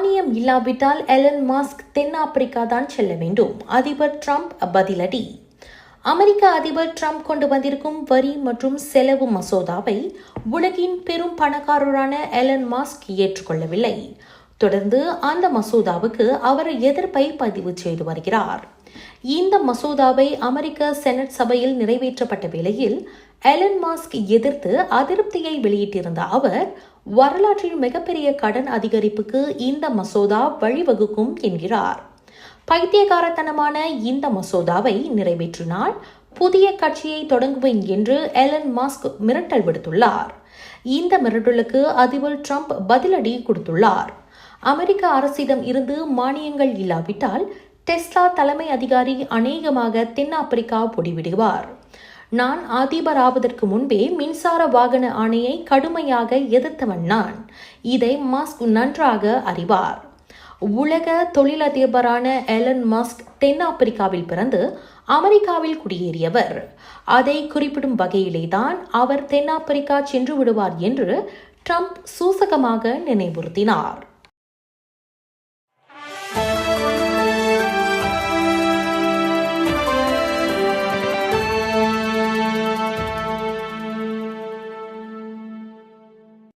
மானியம் இல்லாவிட்டால் Elon mask தென்னாப்பிரிக்கா தான் செல்ல வேண்டும். அதிபர் ட்ரம்ப் பதிலடி. அமெரிக்க அதிபர் ட்ரம்ப் கொண்டு வந்திருக்கும் வரி மற்றும் செலவு மசோதாவை உலகின் பெரும் பணக்காரரான எலன் மாஸ்க் ஏற்றுக்கொள்ளவில்லை. தொடர்ந்து அந்த மசோதாவுக்கு அவர் எதிர்ப்பை பதிவு செய்து வருகிறார். இந்த மசோதாவை அமெரிக்க செனட் சபையில் நிறைவேற்றப்பட்ட வேளையில் எலன் மாஸ்க் எதிர்த்து அதிருப்தியை வெளியிட்டிருந்த அவர் வரலாற்றில் மிகப்பெரிய கடன் அதிகரிப்புக்கு இந்த மசோதா வழிவகுக்கும் என்கிறார். பைத்தியகாரத்தனமான இந்த மசோதாவை நிறைவேற்றினால் புதிய கட்சியை தொடங்குவேன் என்று எலன் மாஸ்க் மிரட்டல் விடுத்துள்ளார். இந்த மிரட்டலுக்கு அதிபர் ட்ரம்ப் பதிலடி கொடுத்துள்ளார். அமெரிக்க அரசிடம் இருந்து மானியங்கள் இல்லாவிட்டால் டெஸ்லா தலைமை அதிகாரி அநேகமாக தென்னாப்பிரிக்கா பொடிவிடுவார். நான் அதிபராவதற்கு முன்பே மின்சார வாகன ஆணையை கடுமையாக எதிர்த்தவன் நான். இதை மாஸ்க் நன்றாக அறிவார். உலக தொழிலதிபரான எலன் மாஸ்க் தென்னாப்பிரிக்காவில் பிறந்து அமெரிக்காவில் குடியேறியவர். அதை குறிப்பிடும் வகையிலேதான் அவர் தென்னாப்பிரிக்கா சென்று விடுவார் என்று ட்ரம்ப் சூசகமாக நினைவுறுத்தினார்.